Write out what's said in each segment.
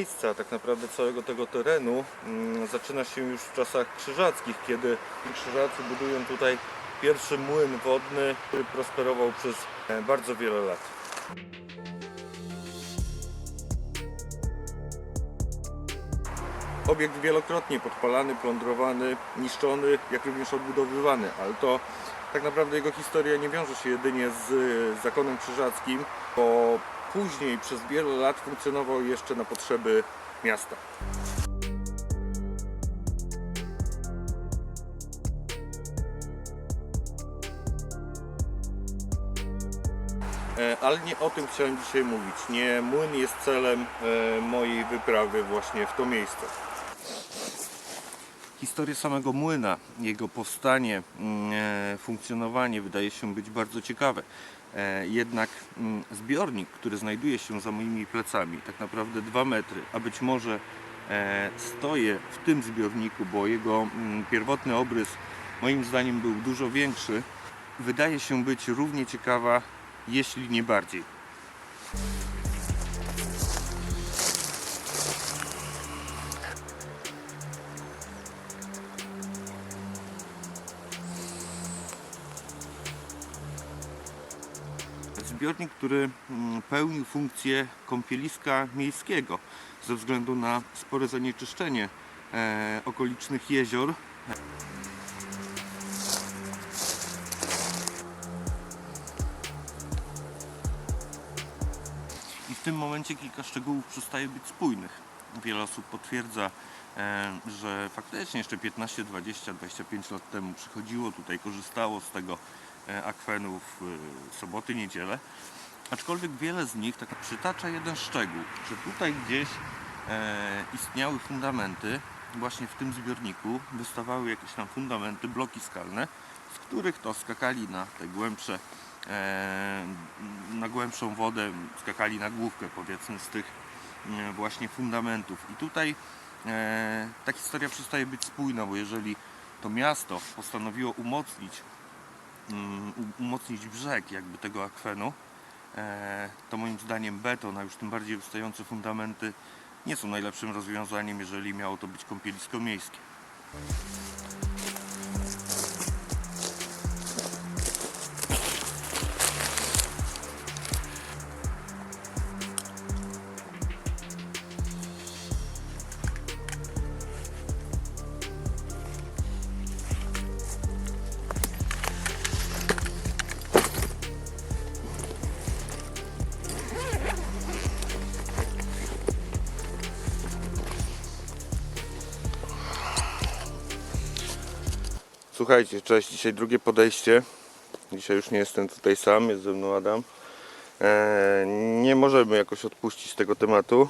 miejsca, tak naprawdę całego tego terenu mm, zaczyna się już w czasach krzyżackich, kiedy krzyżacy budują tutaj pierwszy młyn wodny, który prosperował przez e, bardzo wiele lat. Obiekt wielokrotnie podpalany, plądrowany, niszczony, jak również odbudowywany, ale to tak naprawdę jego historia nie wiąże się jedynie z e, zakonem krzyżackim, bo później przez wiele lat funkcjonował jeszcze na potrzeby miasta. E, Ale nie o tym chciałem dzisiaj mówić. Nie młyn jest celem e, mojej wyprawy właśnie w to miejsce. Historia samego młyna, jego powstanie, mm, e, funkcjonowanie wydaje się być bardzo ciekawe. E, Jednak mm, zbiornik, który znajduje się za moimi plecami, tak naprawdę 2 metry, a być może e, stoję w tym zbiorniku, bo jego mm, pierwotny obrys moim zdaniem był dużo większy, wydaje się być równie ciekawa, jeśli nie bardziej. Zbiornik, który mm, pełnił funkcję kąpieliska miejskiego ze względu na spore zanieczyszczenie e, okolicznych jezior. I w tym momencie kilka szczegółów przestaje być spójnych. Wiele osób potwierdza, e, że faktycznie jeszcze 15, 20, 25 lat temu przychodziło tutaj, korzystało z tego e, akwenu w e, soboty, niedzielę. Aczkolwiek wiele z nich tak przytacza jeden szczegół, że tutaj gdzieś e, istniały fundamenty, właśnie w tym zbiorniku wystawały jakieś tam fundamenty, bloki skalne, z których to skakali na te głębsze, e, na głębszą wodę, skakali na główkę powiedzmy z tych e, właśnie fundamentów. I tutaj e, ta historia przestaje być spójna, bo jeżeli to miasto postanowiło umocnić, umocnić brzeg jakby tego akwenu, e, to moim zdaniem beton, a już tym bardziej wystające fundamenty nie są najlepszym rozwiązaniem, jeżeli miało to być kąpielisko miejskie. Słuchajcie, cześć, dzisiaj drugie podejście. Dzisiaj już nie jestem tutaj sam, jest ze mną Adam. E, nie możemy jakoś odpuścić tego tematu.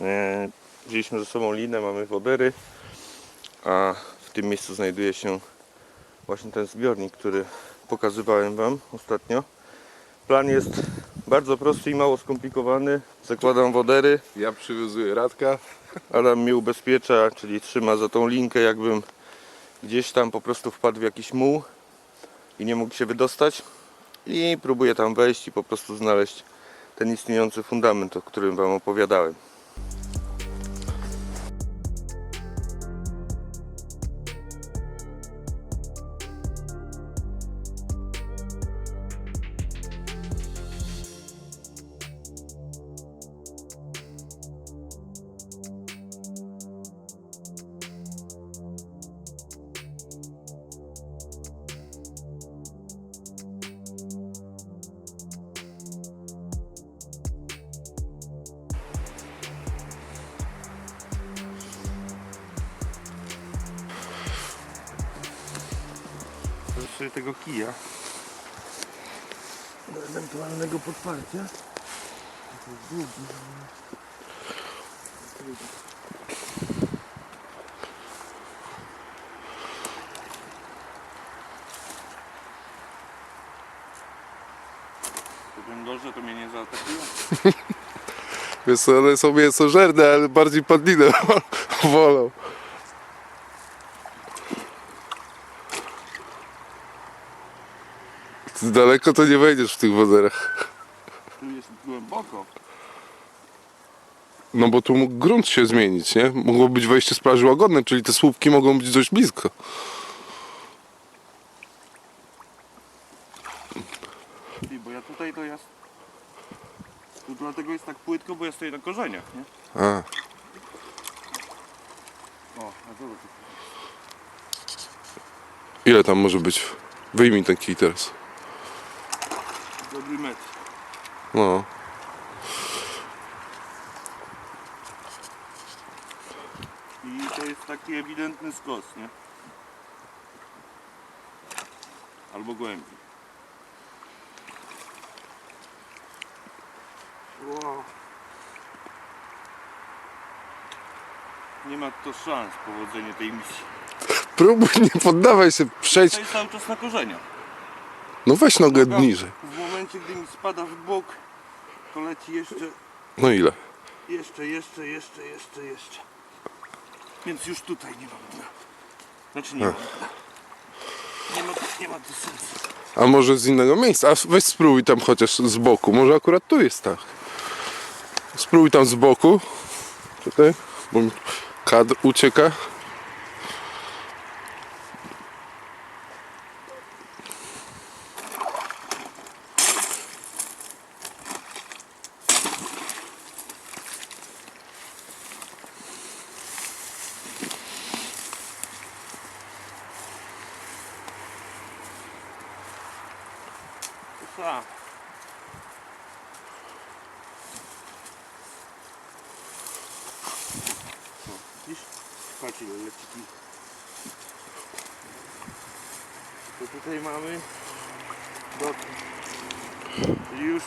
E, wzięliśmy ze sobą linę, mamy wodery, a w tym miejscu znajduje się właśnie ten zbiornik, który pokazywałem Wam ostatnio. Plan jest bardzo prosty i mało skomplikowany. Zakładam wodery, Ja przywiązuję Radka. Adam mnie ubezpiecza, czyli trzyma za tą linkę, jakbym gdzieś tam po prostu wpadł w jakiś muł i nie mógł się wydostać. I próbuję tam wejść i po prostu znaleźć ten istniejący fundament, o którym Wam opowiadałem. Jeszcze tego kija. Do ewentualnego podparcia. Powiem dobrze, to mnie nie zaatakują. Wiesz co, one są mięsożerne, ale bardziej padlinę wolą. Daleko to nie wejdziesz w tych woderach. Tu jest głęboko. No bo tu mógł grunt się zmienić, nie? Mogło być wejście z plaży łagodne, czyli te słupki mogą być dość blisko. Ty, bo ja tutaj to ja... Tu dlatego jest tak płytko, bo ja stoję na korzeniach, nie? A, O, a zobacz. ile tam może być? Wyjmij ten kij teraz. Metr. No. I to jest taki ewidentny skos, nie? Albo głębiej. Wow. Nie ma to szans powodzenie tej misji. Próbuj, nie poddawaj się, przejdź. To jest cały czas na korzeniach. No weź nogę niżej. Momencie, gdy mi spada w bok, to leci jeszcze, No ile? jeszcze, jeszcze, jeszcze, jeszcze, jeszcze. Więc już tutaj nie mam dna. Znaczy nie mam dna. Nie ma, nie ma to sensu. A może z innego miejsca? A weź spróbuj tam chociaż z boku. Może akurat tu jest tak. Spróbuj tam z boku. Tutaj. Bo mi kadr ucieka. Tak. No, widzisz? Patrz ile leci tu. To tutaj mamy do... Czyli już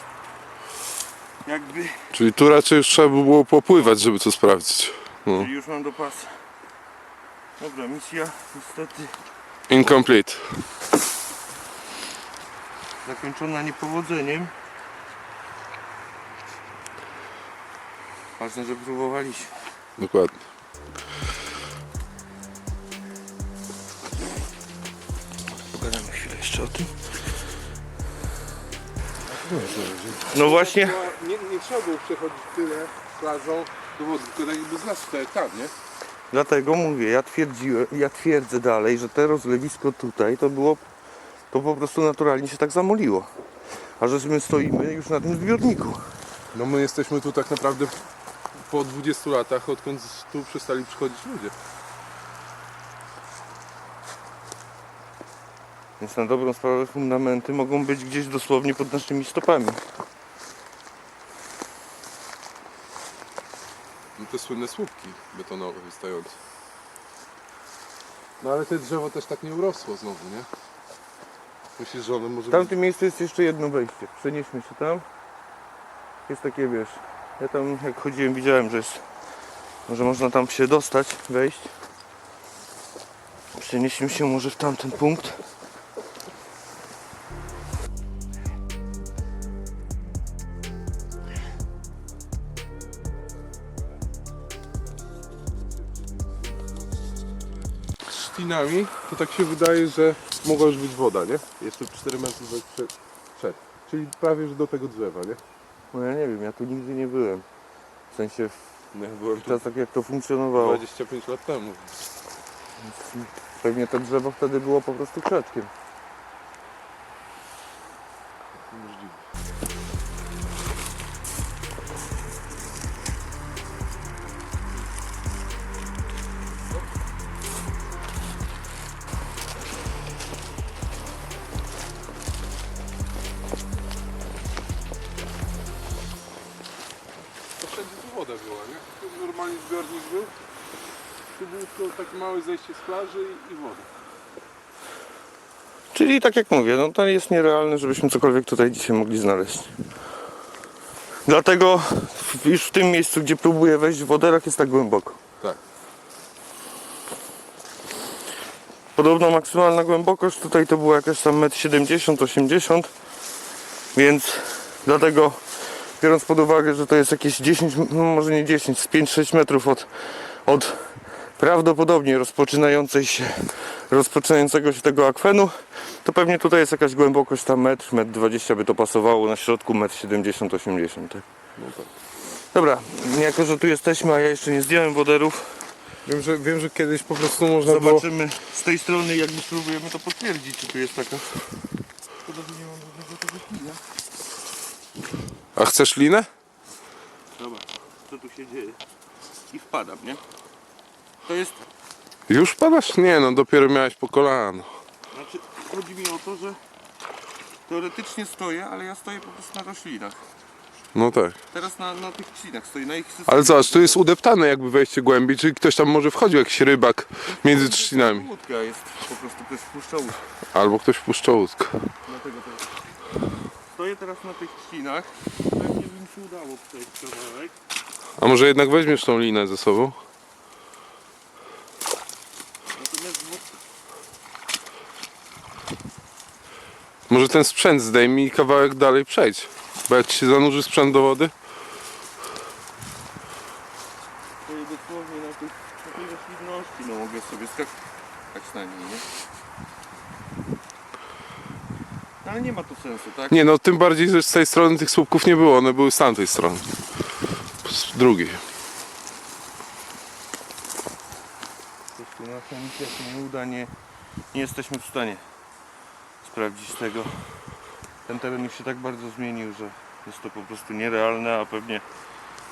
jakby, Czyli tu raczej już trzeba by było popływać, żeby to sprawdzić. No. czyli już mam do pasa. Dobra, misja niestety Incomplete. Zakończona niepowodzeniem. Ważne, że próbowaliśmy. Dokładnie. Pogadamy chwilę jeszcze o tym. No właśnie. Nie, nie trzeba było przechodzić tyle plażą do wody, tylko tak jakby z nas tutaj tam, nie? Dlatego mówię, ja twierdziłem, ja twierdzę dalej, że te rozlewisko tutaj to było, to po prostu naturalnie się tak zamoliło. A że my stoimy już na tym zbiorniku. No my jesteśmy tu tak naprawdę po 20 latach, odkąd tu przestali przychodzić ludzie. Więc na dobrą sprawę fundamenty mogą być gdzieś dosłownie pod naszymi stopami. No te słynne słupki betonowe wystające. No ale te drzewo też tak nie urosło znowu, nie? Myślisz, że one może W tamtym miejscu jest jeszcze jedno wejście. Przenieśmy się tam. Jest takie, wiesz, ja tam jak chodziłem widziałem, że jest, że można tam się dostać, wejść. Przenieśmy się może w tamten punkt. Z szpinami, to tak się wydaje, że mogła już być woda, nie? Jeszcze 4 metry przed, przed. Czyli prawie że do tego drzewa, nie? No ja nie wiem, ja tu nigdy nie byłem. W sensie No, ja byłem w tu czasach jak to funkcjonowało. 25 lat temu. Pewnie to drzewo wtedy było po prostu krzaczkiem. Było tylko takie małe zejście z plaży i, woda. Czyli tak jak mówię, no to jest nierealne, żebyśmy cokolwiek tutaj dzisiaj mogli znaleźć. Dlatego już w tym miejscu, gdzie próbuję wejść w woderach jest tak głęboko. Tak. Podobno maksymalna głębokość tutaj to była jakaś tam 1,70 m, 80 więc dlatego biorąc pod uwagę, że to jest jakieś 10, no może nie 10, z 5-6 metrów od, od prawdopodobnie rozpoczynającej się, rozpoczynającego się tego akwenu, to pewnie tutaj jest jakaś głębokość tam metr, metr 20 by to pasowało, na środku metr 70, 80. Tak? No tak. Dobra, jako że tu jesteśmy, a ja jeszcze nie zdjąłem woderów, Wiem, że, wiem, że kiedyś po prostu można było... zobaczymy z tej strony, jakby spróbujemy to potwierdzić, czy tu jest taka... Nie mam żadnego tego kija. A chcesz linę? Zobacz, co tu się dzieje. I wpadam, nie? To jest, Już padasz? Nie no, dopiero miałeś po kolano. znaczy, chodzi mi o to, że teoretycznie stoję, ale ja stoję po prostu na roślinach. No tak. Teraz na, na tych trzcinach stoję, na ich Ale zobacz, tu jest udeptane jakby wejście głębiej, czyli ktoś tam może wchodził jakiś rybak między trzcinami. Łódka jest, po prostu ktoś łódkę. Albo ktoś puszcza łódkę. Dlatego jest. Stoję teraz na tych trzcinach. Pewnie by mi się udało przejść kawałek. A może jednak weźmiesz tą linę ze sobą? Natomiast wo- Może ten sprzęt zdejmij i kawałek dalej przejdź. Bo jak ci się zanurzy sprzęt do wody? stoję dosłownie na, tych, na tej roślinności. No mogę sobie skakać na niej, nie? Ale nie ma to sensu, tak? Nie no, tym bardziej, że z tej strony tych słupków nie było, one były z tamtej strony. Z drugiej. Coś tu nasza misja się nie uda, nie, nie jesteśmy w stanie sprawdzić tego. Ten teren już się tak bardzo zmienił, że jest to po prostu nierealne, a pewnie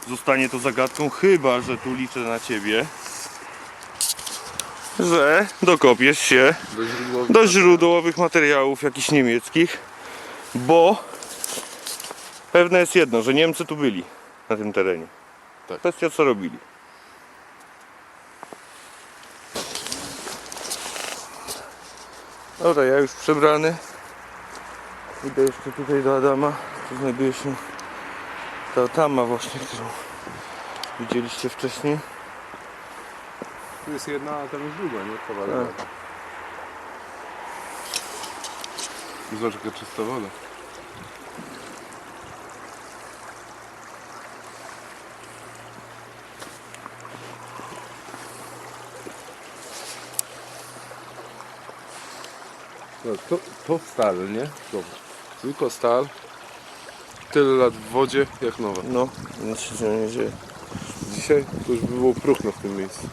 zostanie to zagadką, chyba że tu liczę na ciebie, że dokopiesz się do źródłowych materiałów jakichś niemieckich, bo pewne jest jedno, że Niemcy tu byli na tym terenie. Tak. Kwestia co robili. Dobra, ja już przebrany. Idę jeszcze tutaj do Adama. Tu znajduje się ta tama właśnie, którą widzieliście wcześniej. Tu jest jedna, a tam jest druga, nie? Kawałek. Zobacz jaka czysta woda. No, to, to stal, nie? Dobra. Tylko stal. Tyle lat w wodzie jak nowa. No, nic się z nią nie dzieje. Dzisiaj to już by było próchno w tym miejscu.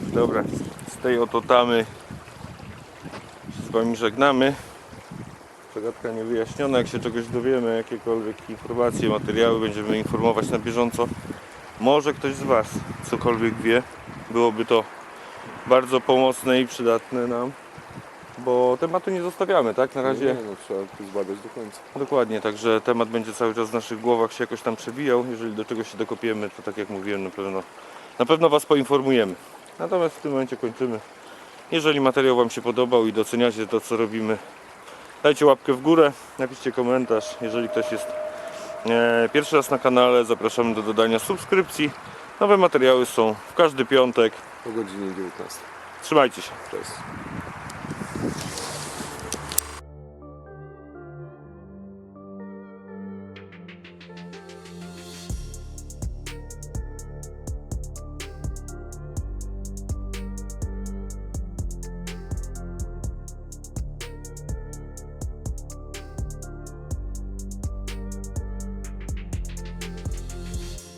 Dobra, z tej oto tamy się z Wami żegnamy. Zagadka niewyjaśniona. Jak się czegoś dowiemy, jakiekolwiek informacje, materiały, będziemy informować na bieżąco. Może ktoś z Was cokolwiek wie. Byłoby to bardzo pomocne i przydatne nam. Bo tematu nie zostawiamy, tak? Na razie Nie, no, trzeba to zbadać do końca. Dokładnie, także temat będzie cały czas w naszych głowach się jakoś tam przewijał. Jeżeli do czegoś się dokopiemy, to tak jak mówiłem, na pewno, na pewno Was poinformujemy. Natomiast w tym momencie kończymy. Jeżeli materiał Wam się podobał i doceniacie to, co robimy, dajcie łapkę w górę, napiszcie komentarz. Jeżeli ktoś jest e, pierwszy raz na kanale, zapraszamy do dodania subskrypcji. Nowe materiały są w każdy piątek. O godzinie 19. Trzymajcie się. Cześć.